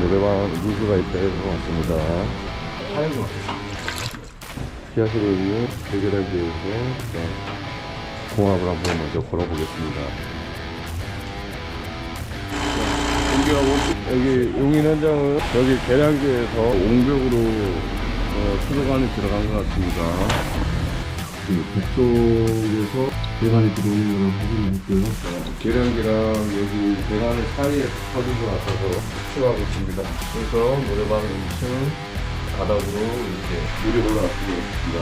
노래방 누수가 있다 해서 왔습니다. 사연이 지하실을 위해 해결하기 위해서 공합을 한번 먼저 걸어보겠습니다. 여기 용인 현장은 여기 계량기에서 옹벽으로 어, 수도관이 들어간 것 같습니다. 그 북쪽에서 배관이 들어오는 걸 확인했고요. 계량기랑 여기 배관 사이에 터진 것 같아서 추가하고 있습니다. 그래서 노래방 2층 바닥으로 이렇게 물이 올라왔습니다.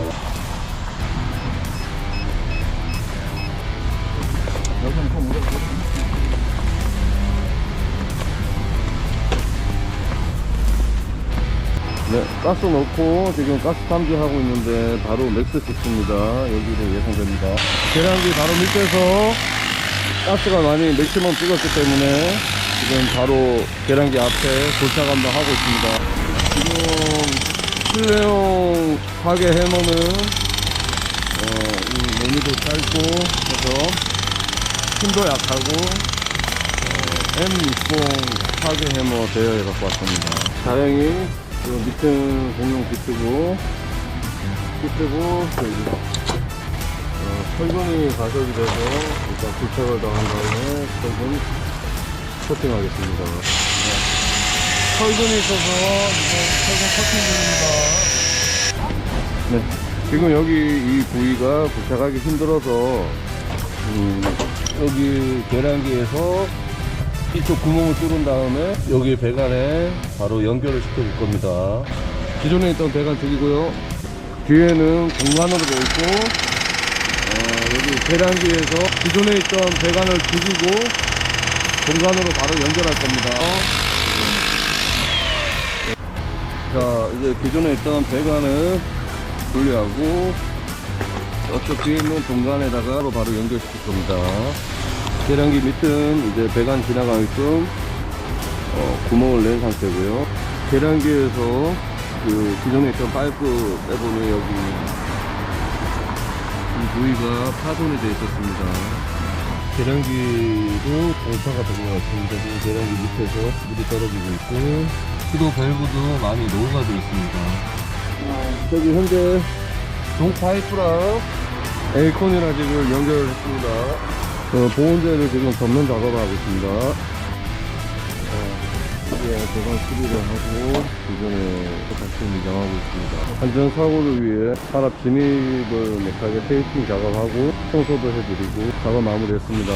여기는 좀 오래 네, 가스 넣고 지금 가스 탐지하고 있는데 바로 맥스 시스입니다. 여기로 예상됩니다. 계량기 바로 밑에서 가스가 많이 맥시멈 찍었기 때문에 지금 바로 계량기 앞에 도착 한번 하고 있습니다. 지금 실내용 파괴 해머는 어, 이 너미도 짧고 해서 힘도 약하고 어, M60 파괴 해머 대여해 갖고 왔습니다. 다행히 그 밑은 공용 비트고 비트고 저기 어, 철근이 가석이 돼서 일단 부착을 더한 다음에 철근 코팅하겠습니다. 네. 철근이 있어서 이제 철근 코팅 중입니다. 네. 지금 여기 이 부위가 부착하기 힘들어서 음, 여기 계량기에서 이쪽 구멍을 뚫은 다음에 여기 배관에 바로 연결을 시켜줄 겁니다. 기존에 있던 배관 쪽이고요. 뒤에는 공간으로 되어 있고 어, 여기 계량기에서 기존에 있던 배관을 죽이고 공간으로 바로 연결할 겁니다. 자 이제 기존에 있던 배관을 분리하고 저쪽 뒤에 있는 공간에다가 바로 연결시킬 겁니다. 계량기 밑은 이제 배관 지나가게끔 어, 구멍을 낸 상태고요. 계량기에서 그 기존에 있던 파이프 빼보면 여기 이 부위가 파손이 되어 있었습니다. 계량기도 공사가 된 것 같습니다. 지금 계량기 밑에서 물이 떨어지고 있고 수도 밸브도 많이 노후가 되어 있습니다. 아, 저기 현재 동 파이프랑 에이콘이랑 지금 연결을 했습니다. 어, 보온재를 지금 접는 작업을 하고 있습니다. 어, 이제 배관 수리를 하고 기존에 다시 미장하고 있습니다. 안전사고를 위해 산업 진입을 못하게 테이핑 작업하고 청소도 해드리고 작업 마무리했습니다.